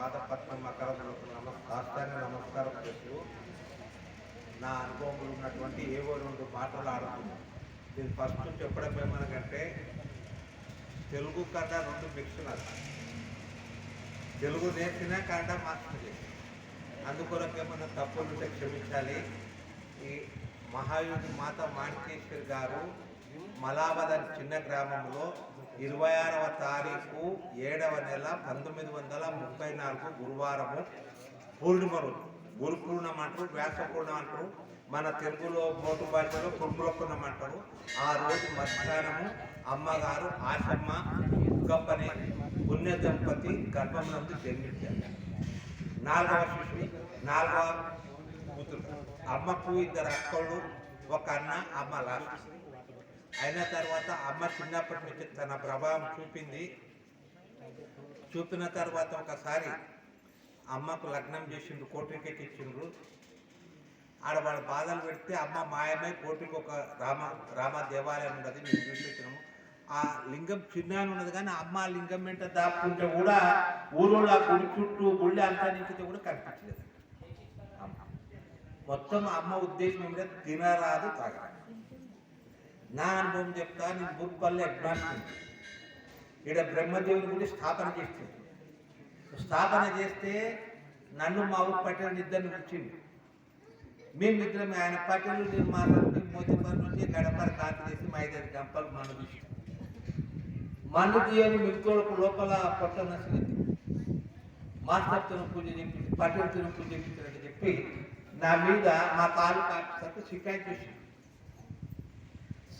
పాదపద్మ మకరములకు నమస్కారాన్ని నమస్కారం చేస్తూ నా అనుభవంలో ఉన్నటువంటి ఏవో రెండు మాటలు ఆడుతున్నాను. దీన్ని ఫస్ట్ చెప్పడం ఏమనకంటే తెలుగు కథ రెండు మిక్షన్ తెలుగు నేర్చిన కన్నడ మాస్టర్ చేసి అందుకొరకు ఏమన్నా తప్పులు ఉంటే క్షమించాలి. ఈ మహాయోగి మాత మాణికేశ్వరి గారు మలాబద్ అనే చిన్న గ్రామంలో ఇరవై ఆరవ తారీఖు ఏడవ నెల పంతొమ్మిది వందల ముప్పై నాలుగు గురువారము పూర్ణిమ రోజు గురు పూర్ణం అంటారు వ్యాస పూర్ణం అంటారు మన తెలుగులో మోటు భాషలో కుర్ములకున్నం అంటారు. ఆ రోజు మధ్యాహ్నము అమ్మగారు ఆశమ్మ గొప్పని పుణ్య దంపతి గర్భం నందు జన్మించారు. నాలుగవ శిష్యుడు నాలుగవ కూతురు. అమ్మకు ఇద్దరు అక్కలు ఒక అన్న అమ్మ లాస్ట్. అయిన తర్వాత అమ్మ చిన్నప్పటి నుంచి తన ప్రభావం చూపింది. చూపిన తర్వాత ఒకసారి అమ్మకు లగ్నం చేసిండ్రు కోటికి ఇచ్చిండ్రు. ఆడ వాళ్ళ బాధలు పెడితే అమ్మ మాయమై కోటికి ఒక రామ రామ దేవాలయం ఉన్నది మేము చూపించినాము. ఆ లింగం చిన్న ఉన్నది కానీ అమ్మ ఆ లింగం వెంట దాపుకుంటే కూడా ఊళ్ళో ఆ గుడి చుట్టూ గుళ్ళి అంతా నింపితే కూడా కనిపించలేదు. అమ్మ. మొత్తం అమ్మ ఉద్దేశం ఏంటంటే తినరాదు తాగరాదు. నా అనుభవం చెప్తా నేను బుక్పల్లి అడ్వాన్స్ ఇక్కడ బ్రహ్మదేవుని గుడి స్థాపన చేస్తుంది స్థాపన చేస్తే నన్ను మా ఊరు పట్టిన ఇద్దరిని వచ్చింది మేమిద్దరం ఆయన పట్టణలు నేను మాట్లాడి మోతిపర్ నుంచి గడపర కాంతి చేసి మా ఐదు గంపలు మన్ను తీసి మన్ను తీయని మిగతోళ్ళకు లోపల పొట్ట నచ్చింది మాస్టర్ తిన పూజ చేపించి తిన పూజ చేపించినట్టు చెప్పి నా మీద మా తాలూకా ఆఫీసర్కు షికాయత్ చేసింది.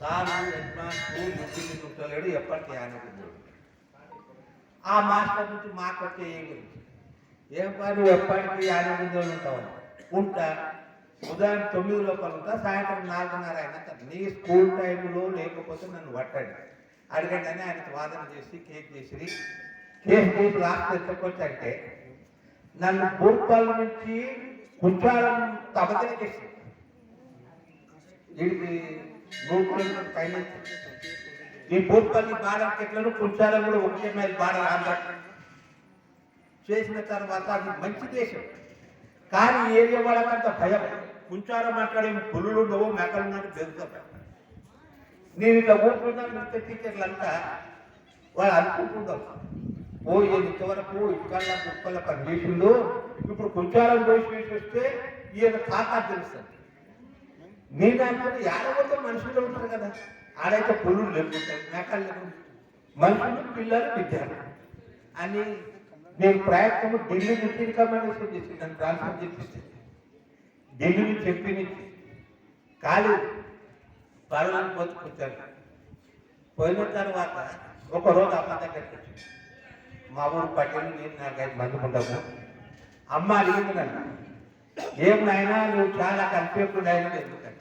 సార్ అడ్వాన్స్ ముగ్గురిని ఉంటలేడు ఎప్పటికీ ఆనకుంది ఆ మాస్టర్ నుంచి మాకు వచ్చే ఏం గురించి ఏం పని ఎప్పటికీ ఆనకుందో ఉంటావు ఉంటా ఉదయం తొమ్మిది లోపల ఉంటా సాయంత్రం నాలుగున్నర అయినా నీ స్కూల్ టైంలో లేకపోతే నన్ను పట్టండి అడగండి అని వాదన చేసి కేక్ చేసి కేక్ చేసి లాస్ట్ అంటే నన్ను భూపాల నుంచి కుంచారం తబదన చేసి వీడికి మూడు పైన. ఈ భూపల్లి బార్డర్ చెట్లను కుంచారం కూడా ఒకటే మీద బార్డర్ ఆంధ్ర చేసిన తర్వాత అది మంచి దేశం. కానీ ఈ ఏరియా వాళ్ళకంత భయం? కుంచారం మాట్లాడే పులులు ఉండవు మేకలు ఉన్నట్టు పెరుగుతారు నేను ఇట్లా ఊరుకున్నా మిగతా టీచర్లంతా వాళ్ళు అనుకుంటున్నాం ఓ ఈయన ఇంతవరకు ఇటుకల్లా ముక్కల్లా పని చేసిండు ఇప్పుడు కుంచారం దోషి వేసి వస్తే ఈయన ఖాతా తెలుస్తుంది నేను అనుకుంటే యాడబోతే మనుషులు ఉంటారు కదా. ఆడైతే పుల్లులు లేకుంటారు మేకలు లేకుంటారు మనుషులు పిల్లలు విద్యార్థులు. అని నేను ప్రయత్నం ఢిల్లీ నుంచి రికమెండేషన్ చేసింది నన్ను ట్రాన్స్ఫర్ చేపిస్తే. ఢిల్లీ నుంచి చెప్పి నుంచి. ఖాళీ పర్వాలేదు పోతుకొచ్చాను పోయిన తర్వాత ఒక రోజు అమ్మ దగ్గరికి వచ్చి మా ఊరు పట్టణం నేను నాలుగైదు మంది ఉండము అమ్మ అడిగింది నన్ను ఏం నాయనా నువ్వు చాలా కన్ఫ్యూజ్డ్ ఎందుకంటే?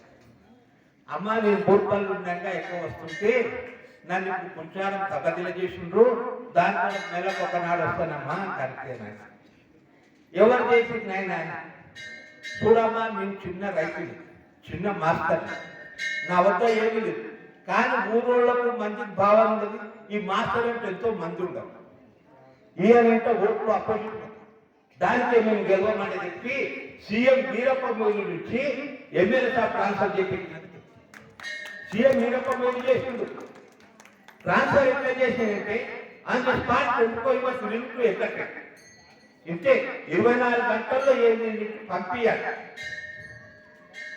అమ్మ నేను బూర్పల్లి ఉండగా ఎక్కువ వస్తుంటే నన్ను ఇప్పుడు కొంచెం తగ్గదిల చేసిండ్రు. దాంట్లో నెలకు ఒకనాడు వస్తానమ్మా కరెక్టే ఎవరు చేసింది నాయన? చూడమ్మా నేను చిన్న రైతుని చిన్న మాస్టర్. నా వద్ద ఏమీ లేదు. కానీ ఊరోళ్ళకు మంచి భావం ఉండదు ఈ మాస్టర్ అంటే ఎంతో మంది ఉండవు ఈయనంటే ఓట్లు అపోజిట్. దానికే మేము గెలవమని చెప్పి సీఎం వీరప్ప మోదీ నుంచి ఎమ్మెల్యే సార్ ట్రాన్స్ఫర్ చేపించినది సీఎం వీరప్ప మోదీ చేసిండు. ట్రాన్స్ఫర్ ఎట్లా చేసిందంటే on the spot twenty four hours limit ఇంతే ఇరవై నాలుగు గంటల్లో ఏంటి పంపించాలి.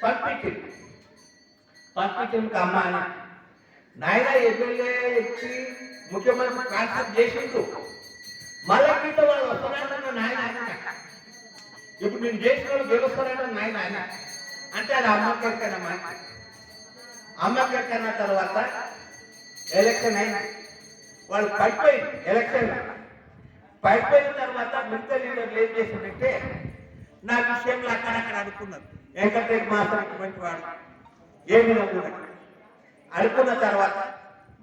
పంపించింది. పంపించింది అమ్మ అని. నాయన ఎమ్మెల్యే ఎక్కి ముఖ్యమంత్రి ట్రాన్స్ఫర్ చేసిండు. మళ్ళా కింద వాళ్ళు వస్తున్నారన్న నాయన ఇప్పుడు నేను చేసిన వాళ్ళు గెలుస్తారన్న నాయన ఆయన. అంటే అది అమ్మకెక్కనమ్మా అమ్మకెక్కన్న తర్వాత ఎలక్షన్ అయింది. వాళ్ళు పడిపోయింది ఎలక్షన్. పడిపోయిన తర్వాత మిగతా లీడర్లు ఏం చేసిందంటే నా విషయంలో అక్కడక్కడ అనుకున్నారు. వెంకటరెడ్డి మాస్టర్ ఇటువంటి వాడు. ఏమి అనుకున్నాడు అనుకున్న తర్వాత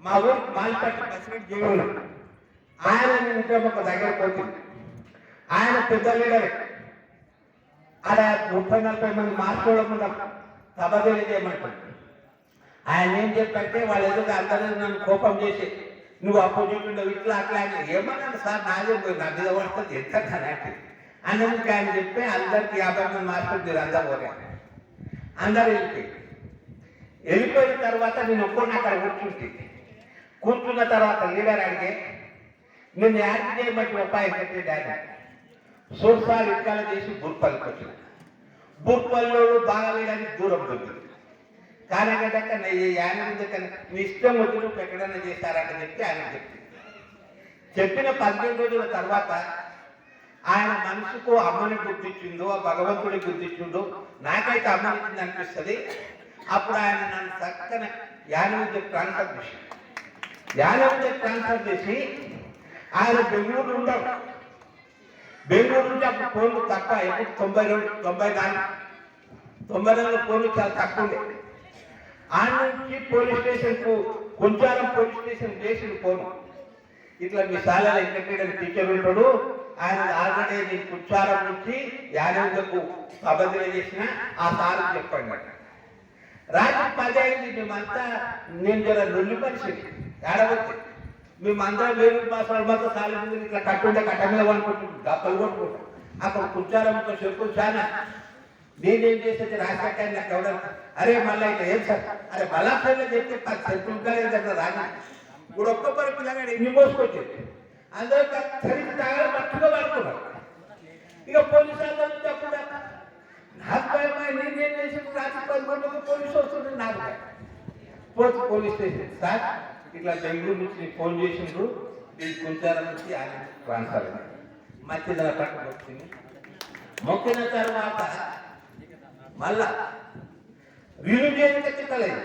మా ఊరు మాలిపట్టి ప్రెసిడెంట్ జేవులు ఆయన ఉంటే ఒక దగ్గర పోతుంది ఆయన పెద్ద లీడర్. అలా ముప్పై నలభై మంది మార్చుకోవడం తబదేలు చేయమంటాడు. ఆయన ఏం చెప్పంటే వాళ్ళు ఎదురు అందరూ నన్ను కోపం చేసి నువ్వు అపోజిట్ ఉండవు ఇట్లా అట్లా అని ఏమన్నాను సార్? నాదే పోయి నా మీద పడుతుంది. ఎంత కనాటి అందుకే ఆయన చెప్పి అందరికి యాభై మంది మాస్టర్ మీరు అందరు పోయారు అందరూ వెళ్ళిపోయి. వెళ్ళిపోయిన తర్వాత నేను ఒక్కడిని అక్కడ కూర్చుంటే కూర్చున్న తర్వాత లీడర్ అడిగే నేను యాడ్ చేయబట్టి ఉపాయం కట్టే డాడీ. సోసాలు ఇక్కాలు చేసి బుర్పల్లికి కొట్టిన. బుర్పల్లో బాగా లేదని దూరం దొరికింది కానీ కనుక ఆయన మీ ఇష్టం వచ్చి నువ్వు ఎక్కడైనా చేస్తారని చెప్పి ఆయన చెప్పింది చెప్పిన పద్దెనిమిది రోజుల తర్వాత ఆయన మనసుకు అమ్మని గుర్తించిందో ఆ భగవంతుడి గుర్తించిందో నాకైతే అమ్మనిచ్చింది అనిపిస్తుంది. అప్పుడు ఆయన నన్ను చక్కన యానవిద్య ట్రాన్స్ఫర్ చేసి యానవిద్య ట్రాన్స్ఫర్ చేసి ఆయన బెంగళూరు ఉండవు బెంగళూరు నుంచి అప్పుడు ఫోన్లు తక్కువ ఎప్పుడు తొంభై రెండు తొంభై నాలుగు తొంభై నాలుగు ఫోన్లు చాలా తక్కువ ఉండే. ఆయన నుంచి పోలీస్ స్టేషన్కు కొంచారం పోలీస్ స్టేషన్ చేసిన ఫోన్. ఇట్లా మీ శాలలో వెంకటరెడ్డి టీచర్ ఉంటాడు? ఆయన ఆల్రెడీ నేను నుంచి యాదవులకు అబద్ధం చేసిన ఆ సార్ చెప్పండి అన్నమాట. రాత్రి పది అయింది మేమంతా నేను జర నొల్లి పరిస్థితి ఏడవచ్చు మేమందరం వేరు మాసాలు మాత్రం సాలి ముందు ఇట్లా కట్టుండే కట్ట మీద పడుకుంటున్నాం గప్పలు కొట్టుకుంటాం అక్కడ కుచ్చారంతో చెప్పు చాలా నేనేం చేసేది రాజకీయాన్ని నాకు ఎవరు అరే మళ్ళీ ఇట్లా ఏం సార్ అరే బలాఫైలో చెప్తే పది చెప్పులు కదా రాజా ఇప్పుడు ఒక్కొక్కరు పిల్లగాడు ఎన్ని మోసుకొచ్చేది అందరూ సరిగ్గా తాగడం మట్టుగా పడుకున్నారు ఇక పోలీసు అందరూ నుంచి అప్పుడు నాకు భయమా నేనేం చేసి రాత్రి పది గంటలకు పోలీసు వస్తుంది నాకు భయం. పోతే పోలీస్ స్టేషన్ సార్ ఇట్లా బెంగళూరు నుంచి నీకు ఫోన్ చేసిండ్రు నేను కుంచారం నుంచి ఆయన ట్రాన్స్ఫర్ అయింది మధ్యలో పట్టు వచ్చింది మొక్కిన తర్వాత మళ్ళా విలువ చేయడానికి చిక్కలేదు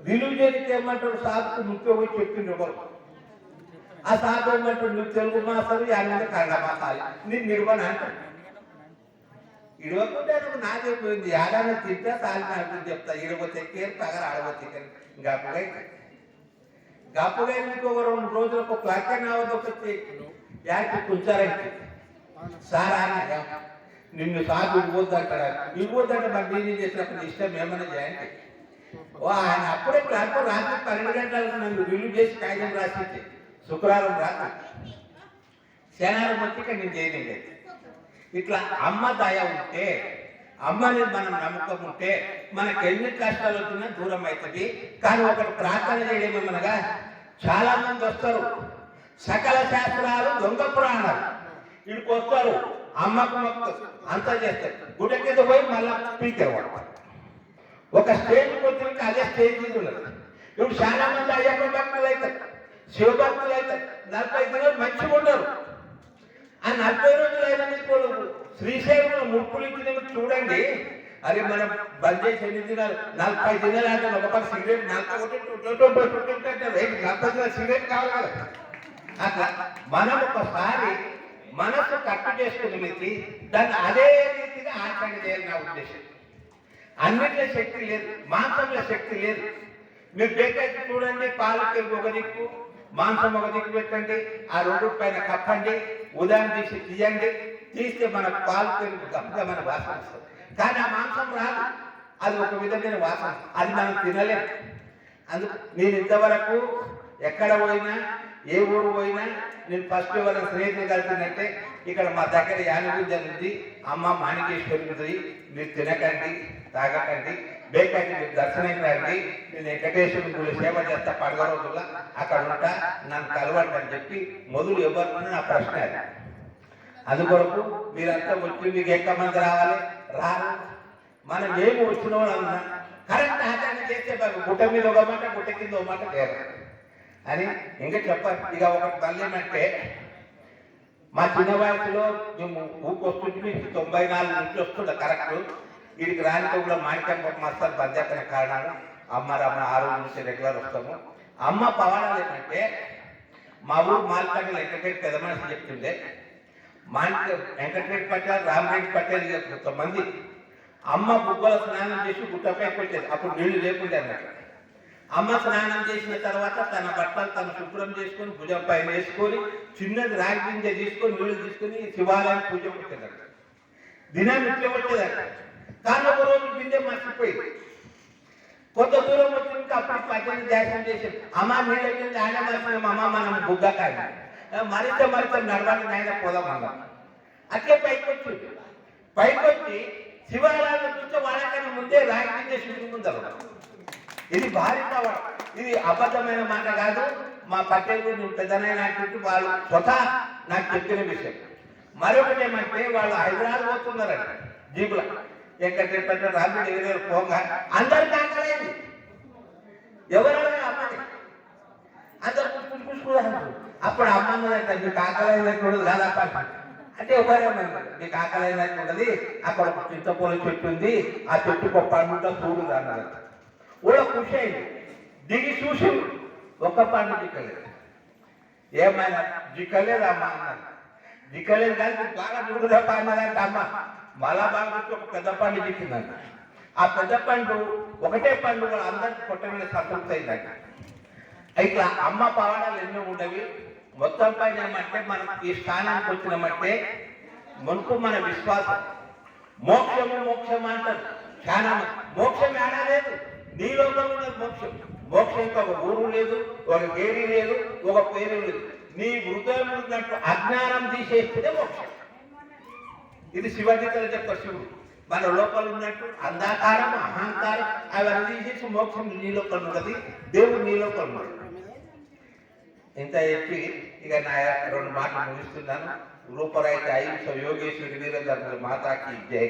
విలువ చేయడానికి ఏమంటాడు సాధుకు ముఖ్య పోయి చెప్పిండ్రు ఒకరు. ఆ సాధు ఏమంటాడు? నువ్వు తెలుగు మాసాలు ఆయన కన్నడ మాసాలు నేను నిర్వహణ అంటాడు ఇడవకుంటే నువ్వు నాకే పోయింది. ఏడాది తింటే తాలి నాకు చెప్తా. ఇడవతే కేర్ పగర ఆడవతే గప్పుగా గప్పుగా మీకు ఒక రెండు రోజులకు క్లాక్ అవదొకటి యాకి కుంచారంటే? సార్ ఆయన నిన్ను సాగు ఇవ్వద్దంటారా? ఇవ్వద్దంటే మరి నేనేం చేసినప్పుడు ఇష్టం ఏమైనా చేయండి. ఓ ఆయన అప్పుడే క్లాక్ రాత్రి పన్నెండు గంటలకు నన్ను రిలీవ్ చేసి కాగితం రాసింది. శుక్రవారం రాత్రి. శనివారం వచ్చి ఇక్కడ నేను చేయలేదు ఇట్లా అమ్మ దయ ఉంటే అమ్మని మనం నమ్మకం మనకి ఎన్ని కష్టాలు వచ్చినా దూరం అవుతుంది. కానీ ఒకటి ప్రార్థన చేయడమనగా చాలా మంది వస్తారు. సకల శాస్త్రాలు దొంగ పురాణాలు. వీడికి వస్తారు అమ్మకు మొక్క అంత చేస్తారు. గుడి కింద పోయి మళ్ళా స్పీకర్ వాడతారు ఒక స్టేజ్ వచ్చినాక అదే స్టేజ్ మీద ఉండదు ఇప్పుడు చాలా మంది అయ్యప్ప భక్తులు అవుతారు శివభక్తులు అవుతారు నలభై దినాలు మంచిగా ఉండరు ఆ నలభై రోజులు అయినా మీకు శ్రీశైలంలో ముప్పులు ఇచ్చిన చూడండి. అరే మనం బంద్ చేసి ఎన్ని దినాలు నలభై దినాలు అంటే ఒక పక్క సిగరెట్ నలభై ఒకటి నలభై సిగరెట్ కావాలి అట్లా మనం ఒకసారి మనసు కట్టు చేసుకుని దాన్ని అదే రీతిగా ఆచరణ చేయాలి నా ఉద్దేశం. అన్నిట్లో శక్తి లేదు మాంసంలో శక్తి లేదు. మీరు బేకైతే చూడండి పాలు పెరుగు ఒక దిక్కు మాంసం ఒక దిక్కు పెట్టండి ఆ రెండు పైన కప్పండి ఉదయం తీసి తీయండి తీస్తే మన పాలు పెరుగు గప్పగా మన వాసన కానీ ఆ మాంసం రాదు. అది ఒక విధమైన వాసన. అది మనం తినలేం. అందుకు నేను ఇంతవరకు ఎక్కడ పోయినా ఏ ఊరు పోయినా నేను ఫస్ట్ ఎవరైనా స్నేహితులు కలిసినట్టే ఇక్కడ మా దగ్గర యానగుంజ ఉంది. అమ్మ మాణికేశ్వరి ఉంది. మీరు తినకండి తాగకండి. బేకండి మీరు దర్శనం రండి. నేను వెంకటేశ్వరుని గుడి సేవ చేస్తా. పడగ రోజుల్లో అక్కడ ఉంటా. నన్ను కలవండి అని చెప్పి మొదలు ఎవరు నా ప్రశ్న అది. అందుకొరకు మీరంతా వచ్చి మీకు ఎక్కువ మంది రావాలి? రారు. మనం ఏమి వచ్చినాం వాళ్ళన్నా కరెక్ట్ ఆచారం చేస్తే గుట్ట మీద ఒక మాట గుట్ట కింద ఒక మాట లేదు అని ఇంకా చెప్పాలి. ఇక ఒకటి మళ్ళీ మా చిన్న వయసులో మేము ఊకొస్తుంటే తొంభై నాలుగు నుంచి వస్తుండే కరెక్ట్ వీడికి రానితో కూడా మాణిక్యం ఒక మస్తారు బంద్ చెప్పిన కారణాలు అమ్మ రమ్మ ఆరు నుంచి రెగ్యులర్ వస్తాము. అమ్మ పవాడాలు ఏంటంటే మా ఊరు మాల్పల్లి వెంకటరెడ్డి పెద్ద మనిషి చెప్తుండే మాణిక్య వెంకటరెడ్డి పట్టారు రామరెడ్డి పట్టారు ఇక కొంతమంది అమ్మ బుగ్గల స్నానం చేసి గుట్టపై వచ్చేది అప్పుడు నీళ్ళు లేకుండా అన్నట్టు. అమ్మ స్నానం చేసిన తర్వాత తన బట్టలు తను శుభ్రం చేసుకొని భుజం పైన వేసుకొని చిన్నది రాగి గింజ తీసుకొని నీళ్ళు తీసుకొని శివాలయానికి పూజ పెట్టేదట. దినాన్ని ఇట్లా వచ్చేదట కానీ ఒక రోజు గింజ మర్చిపోయింది. కొంత దూరం వచ్చింది అప్పుడు పచ్చని దేశం చేసి అమ్మ నీళ్ళ వచ్చింది ఆయన మరిచిన అమ్మ మనం బుగ్గ కానీ మరింత మరింత నడవాలి నాయన పోదాం అన్నాం. అట్లే పైకి వచ్చి పైకి వచ్చి శివాలయాన్ని చూస్తే వాళ్ళకన్నా ముందే రాయకుండా శివుడి ముందర ఇది భారీ పవర్ ఇది అబద్ధమైన మాట కాదు. మా పట్టేది పెద్దనైనా వాళ్ళు స్వతహా నాకు చెప్పిన విషయం. మరొకటి ఏమంటే వాళ్ళు హైదరాబాద్ పోతున్నారంట జీపుల. ఎక్కడ రాజు దగ్గర పోగా. అందరు కాకలేదు. ఎవరైనా అమ్మని? అందరు పుష్పు పుష్పు అప్పుడు అమ్మమ్మ మీ కాకలైనట్టు కాదప్ప అంటే ఎవరేమన్నా మీకు ఆకలైనట్టు అక్కడ ఒక చింతపూల చెట్టు ఉంది ఆ చెట్టు ఒక పండుగ చూడు అన్నారు కూడా ఖుషి అయింది. దిగి చూసి ఒక్క పండు దిక్కలేదు. ఏమైనా దిక్కలేదు అమ్మ అన్నారు దిక్కలేదు కానీ బాగా చూడుదా అన్నదంటే అమ్మ. మళ్ళా బాగా ఒక పెద్ద పండు దిక్కిందంట. ఆ పెద్ద పండు ఒకటే పండుగ అందరికి పొట్ట మీద సంతృప్తి అయిందంట. ఇట్లా అమ్మ పవాడాలు ఎన్నో ఉండవి. మొత్తం పైన ఏమంటే మనం ఈ స్థానానికి వచ్చినామంటే మనకు మన విశ్వాసం. మోక్షము మోక్షం అంటారు. చాలా మోక్షం ఏడా లేదు? నీ ఉన్నది మోక్షం. మోక్షం ఒక ఊరు లేదు ఒక గేరి లేదు ఒక పేరు లేదు. నీ హృదయం ఉన్నట్టు అజ్ఞానం తీసేస్తే మోక్షం. ఇది శివగీతలు చెప్తారు శివుడు. మన లోపల ఉన్నట్టు అంధాకారం అహంకారం అవన్నీ తీసేసి మోక్షం నీ లోపల ఉన్నది. దేవుడు నీ లోపల ఉన్నాడు. ఇంత చెప్పి ఇక నా రెండు మాటలు ముగిస్తున్నాను. రూపరైతే అహింస యోగేశ్వరి వీరేంద్ర మాతాకి జై.